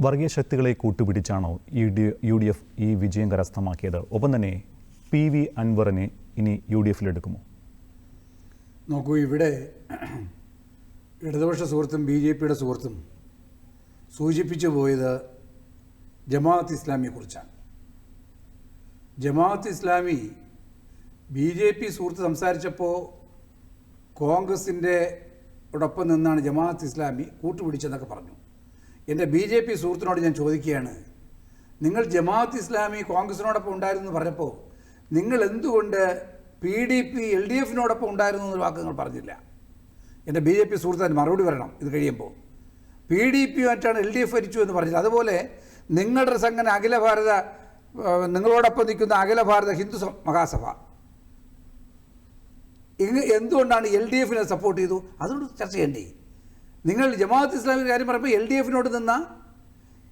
വർഗീയ ശക്തികളെ കൂട്ടുപിടിച്ചാണോ U D U D F ഈ വിജയം കരസ്ഥമാക്കിയത്? ഒപ്പം തന്നെ പി വി അൻവറിനെ ഇനി യു ഡി എഫിലെടുക്കുമോ നോക്കൂ ഇവിടെ ഇടതുപക്ഷ സുഹൃത്തും ബി ജെ പിയുടെ സുഹൃത്തും സൂചിപ്പിച്ചു പോയത് ജമാഅത്ത് ഇസ്ലാമിയെക്കുറിച്ചാണ് Jamaat Islami B J P സുഹൃത്ത് സംസാരിച്ചപ്പോൾ കോൺഗ്രസിന്റെ ഒടൊപ്പം നിന്നാണ് ജമാഅത്ത് ഇസ്ലാമി കൂട്ടുപിടിച്ചെന്നൊക്കെ പറഞ്ഞു. എന്റെ ബി ജെ പി സുഹൃത്തിനോട് ഞാൻ ചോദിക്കുകയാണ്. നിങ്ങൾ ജമാഅത്ത് ഇസ്ലാമി കോൺഗ്രസിനോടൊപ്പം ഉണ്ടായിരുന്നു എന്ന് പറഞ്ഞപ്പോൾ നിങ്ങൾ എന്തുകൊണ്ട് P D P L D എഫിനോടൊപ്പം ഉണ്ടായിരുന്നു എന്നൊരു വാക്ക് നിങ്ങൾ പറഞ്ഞില്ല. എന്റെ ബി ജെ പി സുഹൃത്തിന് മറുപടി വരണം ഇത് കഴിയുമ്പോൾ പി ഡി പി ആയിട്ടാണ് എൽ ഡി എഫ് ഭരിച്ചു എന്ന് പറഞ്ഞത് അതുപോലെ നിങ്ങളുടെ സംഘടന അഖില ഭാരത നിങ്ങളോടൊപ്പം നിൽക്കുന്ന അഖില ഭാരത ഹിന്ദു മഹാസഭ. എന്തുകൊണ്ടാണ് എൽ ഡി എഫിനെ സപ്പോർട്ട് ചെയ്തു? അതുകൊണ്ട് ചർച്ച ചെയ്യണ്ടേ? നിങ്ങൾ ജമാഅത്ത് ഇസ്ലാമിന്റെ കാര്യം പറയുമ്പോൾ എൽ ഡി എഫിനോട് നിന്ന?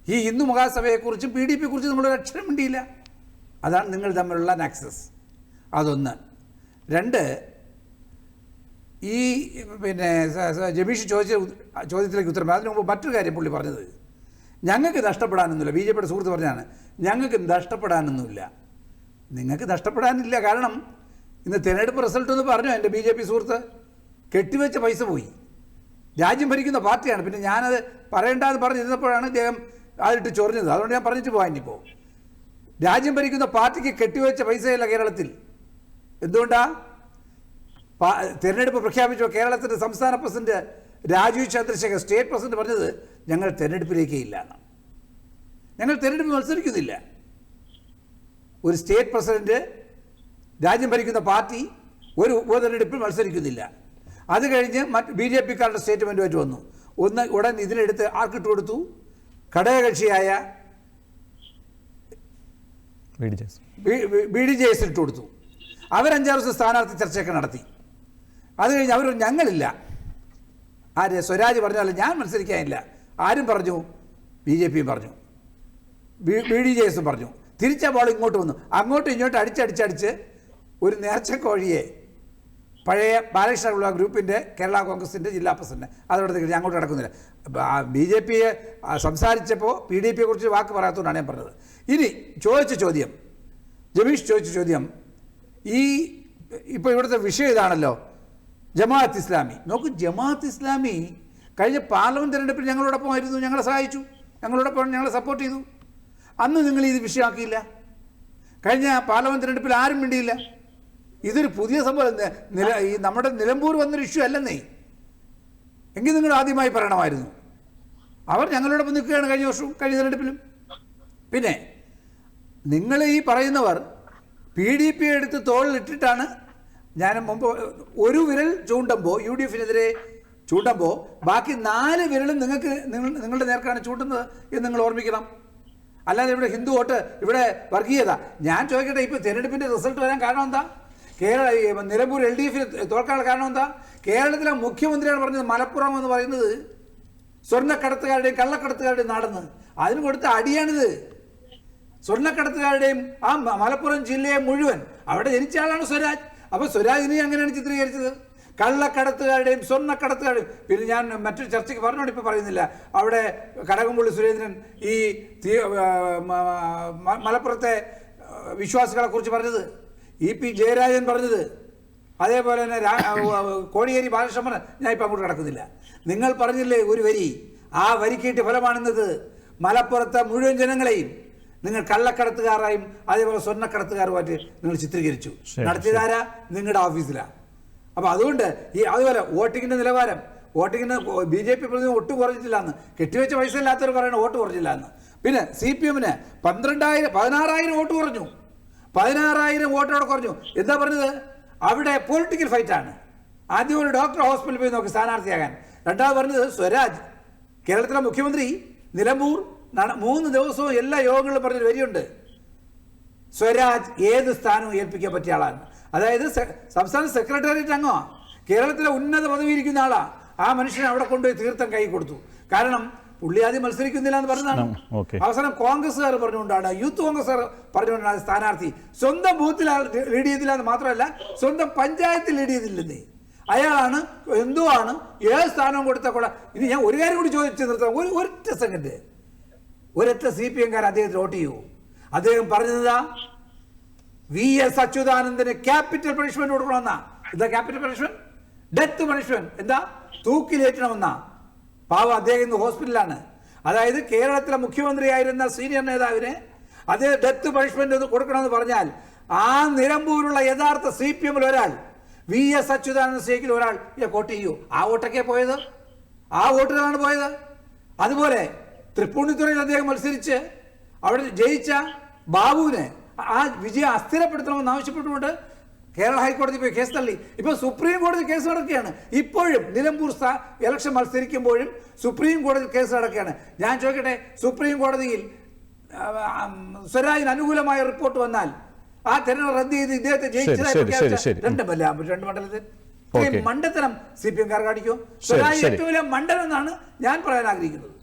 ഈ ഹിന്ദു മഹാസഭയെക്കുറിച്ചും പി ഡി പിയെക്കുറിച്ചും നമ്മളൊരു അക്ഷരം മിണ്ടിയില്ല. അതാണ് നിങ്ങൾ തമ്മിലുള്ള നാക്സസ് അതൊന്ന്. രണ്ട് ഈ പിന്നെ ജമീഷ് ചോദിച്ച ചോദ്യത്തിലേക്ക് ഉത്തരം. അതിന് മുമ്പ് മറ്റൊരു കാര്യം പുള്ളി പറഞ്ഞത്. ഞങ്ങൾക്ക് നഷ്ടപ്പെടാനൊന്നുമില്ല. ബി ജെ പിയുടെ സുഹൃത്ത് പറഞ്ഞാണ് ഞങ്ങൾക്ക് നഷ്ടപ്പെടാനൊന്നുമില്ല. നിങ്ങൾക്ക് നഷ്ടപ്പെടാനില്ല. കാരണം ഇന്ന് തിരഞ്ഞെടുപ്പ് റിസൾട്ട് എന്ന് പറഞ്ഞു എന്റെ ബി ജെ പി സുഹൃത്ത്? കെട്ടിവെച്ച പൈസ പോയി. രാജ്യം ഭരിക്കുന്ന പാർട്ടിയാണ്. പിന്നെ ഞാനത് പറയേണ്ടതെന്ന് പറഞ്ഞിരുന്നപ്പോഴാണ് ഇദ്ദേഹം അതിട്ട് ചൊറിഞ്ഞത്. അതുകൊണ്ട് ഞാൻ പറഞ്ഞിട്ട് പോകാൻ ഇനിയിപ്പോൾ രാജ്യം ഭരിക്കുന്ന പാർട്ടിക്ക് കെട്ടിവെച്ച പൈസയല്ല കേരളത്തിൽ. എന്തുകൊണ്ടാ? തിരഞ്ഞെടുപ്പ് പ്രഖ്യാപിച്ചോ കേരളത്തിന്റെ സംസ്ഥാന president Rajeev Chandrasekhar state president പറഞ്ഞത് ഞങ്ങൾ തെരഞ്ഞെടുപ്പിലേക്കേ ഇല്ല എന്നാണ്. ഞങ്ങൾ തെരഞ്ഞെടുപ്പ് മത്സരിക്കുന്നില്ല. ഒരു സ്റ്റേറ്റ് പ്രസിഡന്റ് രാജ്യം ഭരിക്കുന്ന പാർട്ടി ഒരു ഉപതെരഞ്ഞെടുപ്പിൽ മത്സരിക്കുന്നില്ല. അത് കഴിഞ്ഞ് മറ്റ് ബി ജെ പിക്കാരുടെ സ്റ്റേറ്റ്മെന്റുമായിട്ട് വന്നു. ഒന്ന് ഉടൻ ഇതിനെടുത്ത് ആർക്കിട്ട് കൊടുത്തു? ഘടകകക്ഷിയായ ബി ഡി ജെ എസ്. ഇട്ട് കൊടുത്തു. അവരഞ്ചാറ് ദിവസം സ്ഥാനാർത്ഥി ചർച്ചയൊക്കെ നടത്തി. അത് കഴിഞ്ഞ് അവർ ഞങ്ങളില്ല. ആര്? സ്വരാജ് പറഞ്ഞാൽ ഞാൻ മത്സരിക്കാനില്ല. ആരും പറഞ്ഞു. ബി ജെ പിയും പറഞ്ഞു. ബി ബി ഡി ജെ എസും പറഞ്ഞു. തിരിച്ച ബോൾ ഇങ്ങോട്ട് വന്നു. അങ്ങോട്ടും ഇങ്ങോട്ടും അടിച്ചടിച്ചടിച്ച് ഒരു നേർച്ചക്കോഴിയെ പഴയ ബാലകൃഷ്ണപിള്ള ഗ്രൂപ്പിന്റെ കേരള കോൺഗ്രസിന്റെ ജില്ലാ പ്രസിഡന്റ്. അതോടെ ഞാൻ അങ്ങോട്ട് കിടക്കുന്നില്ല ബി ജെ പിയെ സംസാരിച്ചപ്പോൾ പി ഡി പിയെ കുറിച്ച് വാക്ക് പറയാത്തതുകൊണ്ടാണ് ഞാൻ പറഞ്ഞത്. ഇനി ചോദിച്ച ചോദ്യം ജമീഷ് ചോദിച്ച ചോദ്യം ഈ ഇപ്പോൾ ഇവിടുത്തെ വിഷയം ഇതാണല്ലോ. ജമാഅത്ത് ഇസ്ലാമി. നോക്കൂ ജമാഅത്ത് ഇസ്ലാമി കഴിഞ്ഞ പാർലമെന്റ് തെരഞ്ഞെടുപ്പിൽ ഞങ്ങളോടൊപ്പം ആയിരുന്നു. ഞങ്ങളെ സഹായിച്ചു. ഞങ്ങളോടൊപ്പം ഞങ്ങളെ സപ്പോർട്ട് ചെയ്തു. അന്ന് നിങ്ങൾ ഇത് വിഷയമാക്കിയില്ല കഴിഞ്ഞ പാർലമെന്റ് തെരഞ്ഞെടുപ്പിൽ ആരും വേണ്ടിയില്ല ഇതൊരു പുതിയ സംഭവം. നില ഈ നമ്മുടെ നിലമ്പൂർ വന്നൊരു ഇഷ്യൂ അല്ലെന്നേ. എങ്കിൽ നിങ്ങൾ ആദ്യമായി പറയണമായിരുന്നു. അവർ ഞങ്ങളോടൊപ്പം നിൽക്കുകയാണ് കഴിഞ്ഞ വർഷവും കഴിഞ്ഞ തെരഞ്ഞെടുപ്പിലും. പിന്നെ നിങ്ങൾ ഈ പറയുന്നവർ പി ഡി പി എടുത്ത് തോളിലിട്ടിട്ടാണ് ഞാൻ മുമ്പ് ഒരു വിരൽ ചൂണ്ടുമ്പോൾ യു ഡി എഫിനെതിരെ ചൂണ്ടുമ്പോൾ ബാക്കി നാല് വിരലും നിങ്ങൾക്ക് നിങ്ങൾ നിങ്ങളുടെ നേർക്കാണ് ചൂണ്ടുന്നത് എന്ന് നിങ്ങൾ ഓർമ്മിക്കണം. അല്ലാതെ ഇവിടെ ഹിന്ദു വോട്ട് ഇവിടെ വർഗീയത. ഞാൻ ചോദിക്കട്ടെ ഇപ്പോൾ തിരഞ്ഞെടുപ്പിന്റെ റിസൾട്ട് വരാൻ കാരണം എന്താ? കേരള നിലമ്പൂർ എൽ ഡി എഫിന് തോൽക്കാനുള്ള കാരണം എന്താ? കേരളത്തിലെ മുഖ്യമന്ത്രിയാണ് പറഞ്ഞത് മലപ്പുറം എന്ന് പറയുന്നത് സ്വർണക്കടത്തുകാരുടെയും കള്ളക്കടത്തുകാരുടെയും നാടെന്ന്. അതിന് കൊടുത്ത അടിയാണിത്. സ്വർണക്കടത്തുകാരുടെയും ആ മലപ്പുറം ജില്ലയെ മുഴുവൻ. അവിടെ ജനിച്ച ആളാണ് സ്വരാജ്. അപ്പോൾ സ്വരാജിനെ അങ്ങനെയാണ് ചിത്രീകരിച്ചത്? കള്ളക്കടത്തുകാരുടെയും സ്വർണക്കടത്തുകാരുടെയും പിന്നെ ഞാൻ മറ്റൊരു ചർച്ചയ്ക്ക് പറഞ്ഞോണ്ട് ഇപ്പോൾ പറയുന്നില്ല. അവിടെ കടകംപള്ളി സുരേന്ദ്രൻ ഈ മലപ്പുറത്തെ വിശ്വാസികളെ കുറിച്ച് പറഞ്ഞത്. ഇ പി ജയരാജൻ പറഞ്ഞത് അതേപോലെ തന്നെ കോടിയേരി ബാലകൃഷ്ണൻ ഞാൻ ഇപ്പം അങ്ങോട്ട് കിടക്കുന്നില്ല. നിങ്ങൾ പറഞ്ഞില്ലേ ഒരു വരി ആ വരിക്കേറ്റ് ഫലമാണെന്നത് മലപ്പുറത്തെ മുഴുവൻ ജനങ്ങളെയും നിങ്ങൾ കള്ളക്കടത്തുകാരായും അതേപോലെ സ്വർണക്കടത്തുകാരുമായിട്ട് നിങ്ങൾ ചിത്രീകരിച്ചു. നടത്തിയതാരാ നിങ്ങളുടെ ഓഫീസിലാണ് അപ്പോൾ അതുകൊണ്ട് ഈ അതുപോലെ വോട്ടിങ്ങിന്റെ നിലവാരം വോട്ടിങ്ങിന് ബി ജെ പി പ്രതിനിധി ഒട്ടും കുറഞ്ഞിട്ടില്ല എന്ന് കെട്ടിവെച്ച പൈസ ഇല്ലാത്തവർ പറയുന്നത് വോട്ട് കുറഞ്ഞില്ല എന്ന് പിന്നെ സി പി എമ്മിന് പന്ത്രണ്ടായിരം പതിനാറായിരം വോട്ട് കുറഞ്ഞു. പതിനാറായിരം വോട്ടോടെ കുറഞ്ഞു. എന്താ പറഞ്ഞത്? അവിടെ പൊളിറ്റിക്കൽ ഫൈറ്റ് ആണ്. ആദ്യം ഒരു ഡോക്ടർ ഹോസ്പിറ്റലിൽ പോയി നോക്കി സ്ഥാനാർത്ഥിയാകാൻ. രണ്ടാമത് പറഞ്ഞത് സ്വരാജ്. കേരളത്തിലെ മുഖ്യമന്ത്രി നിലമ്പൂർ മൂന്ന് ദിവസവും എല്ലാ യോഗങ്ങളും പറഞ്ഞൊരു വരിയുണ്ട്. സ്വരാജ് ഏത് സ്ഥാനവും ഏൽപ്പിക്കാൻ പറ്റിയ ആളാണ്. അതായത് സംസ്ഥാന സെക്രട്ടേറിയറ്റ് അംഗമാണ് കേരളത്തിലെ ഉന്നത പദവിയിരിക്കുന്ന ആളാണ് ആളാ. ആ മനുഷ്യനെ അവിടെ കൊണ്ടുപോയി തീർത്ഥം കൈ കൊടുത്തു. കാരണം പുള്ളി ആദ്യം മത്സരിക്കുന്നില്ല എന്ന് പറഞ്ഞതാണ്. അവസാനം കോൺഗ്രസ്സുകാർ പറഞ്ഞുകൊണ്ടാണ് യൂത്ത് കോൺഗ്രസ്സുകാർ പറഞ്ഞുകൊണ്ടാണ് സ്ഥാനാർത്ഥി സ്വന്തം ബൂത്തിൽ ലീഡ് ചെയ്തില്ല എന്ന് മാത്രമല്ല സ്വന്തം പഞ്ചായത്തിൽ ലീഡ് ചെയ്തില്ലെന്നേ. അയാളാണ് എന്തോ ആണ് ഏത് സ്ഥാനവും കൊടുത്ത കൂടെ ഇനി ഞാൻ ഒരു കാര്യം കൂടി ചോദിച്ചു നിർത്താം. ഒരു ഒറ്റ സെക്കൻഡ് ഒരൊറ്റ സി പി എംകാർ അദ്ദേഹത്തിന് വോട്ട് ചെയ്യൂ. അദ്ദേഹം പറഞ്ഞതാ വി എസ് അച്യുതാനന്ദന് ക്യാപിറ്റൽ പണിഷ്മെന്റ് കൊടുക്കണമെന്നാ. എന്താ ക്യാപിറ്റൽ പണിഷ്മെന്റ്? Death punishment. എന്താ? തൂക്കിലേറ്റണമെന്നാ. പാവ അദ്ദേഹം ഇന്ന് ഹോസ്പിറ്റലിലാണ്. അതായത് കേരളത്തിലെ മുഖ്യമന്ത്രിയായിരുന്ന സീനിയർ നേതാവിന് അദ്ദേഹം ഡെത്ത് പണിഷ്മെന്റ് കൊടുക്കണമെന്ന് പറഞ്ഞാൽ ആ നിലമ്പൂരുള്ള യഥാർത്ഥ സി പി എമ്മിൽ ഒരാൾ വി എസ് അച്യുതാനന്ദ സിക്കിൽ ഒരാൾ വോട്ട് ചെയ്യൂ. ആ വോട്ടൊക്കെ പോയത്? ആ വോട്ടിലാണ് പോയത്? അതുപോലെ തൃപ്പൂണിത്തുറയിൽ അദ്ദേഹം മത്സരിച്ച് അവിടെ ജയിച്ച ബാബുവിനെ ആ വിജയം അസ്ഥിരപ്പെടുത്തണമെന്ന് ആവശ്യപ്പെട്ടുകൊണ്ട് കേരള ഹൈക്കോടതി പോയി കേസ് തള്ളി. ഇപ്പൊ സുപ്രീം കോടതി കേസ് നടക്കുകയാണ്. ഇപ്പോഴും നിലമ്പൂർ സ്ഥാ- ഇലക്ഷൻ മത്സരിക്കുമ്പോഴും സുപ്രീം കോടതി കേസ് നടക്കുകയാണ്. ഞാൻ ചോദിക്കട്ടെ സുപ്രീം കോടതിയിൽ സ്വരാജിന് അനുകൂലമായ റിപ്പോർട്ട് വന്നാൽ ആ തെരഞ്ഞെടുപ്പ് റദ്ദ് ചെയ്ത് ഇദ്ദേഹത്തെ ജയിച്ചതായി. രണ്ട് രണ്ട് മണ്ഡലത്തിൽ. മണ്ടത്തരം സി പി എം കാർ കാണിക്കും. സ്വരാജ് ഏറ്റവും വലിയ മണ്ഡലം എന്നാണ് ഞാൻ പറയാൻ ആഗ്രഹിക്കുന്നത്.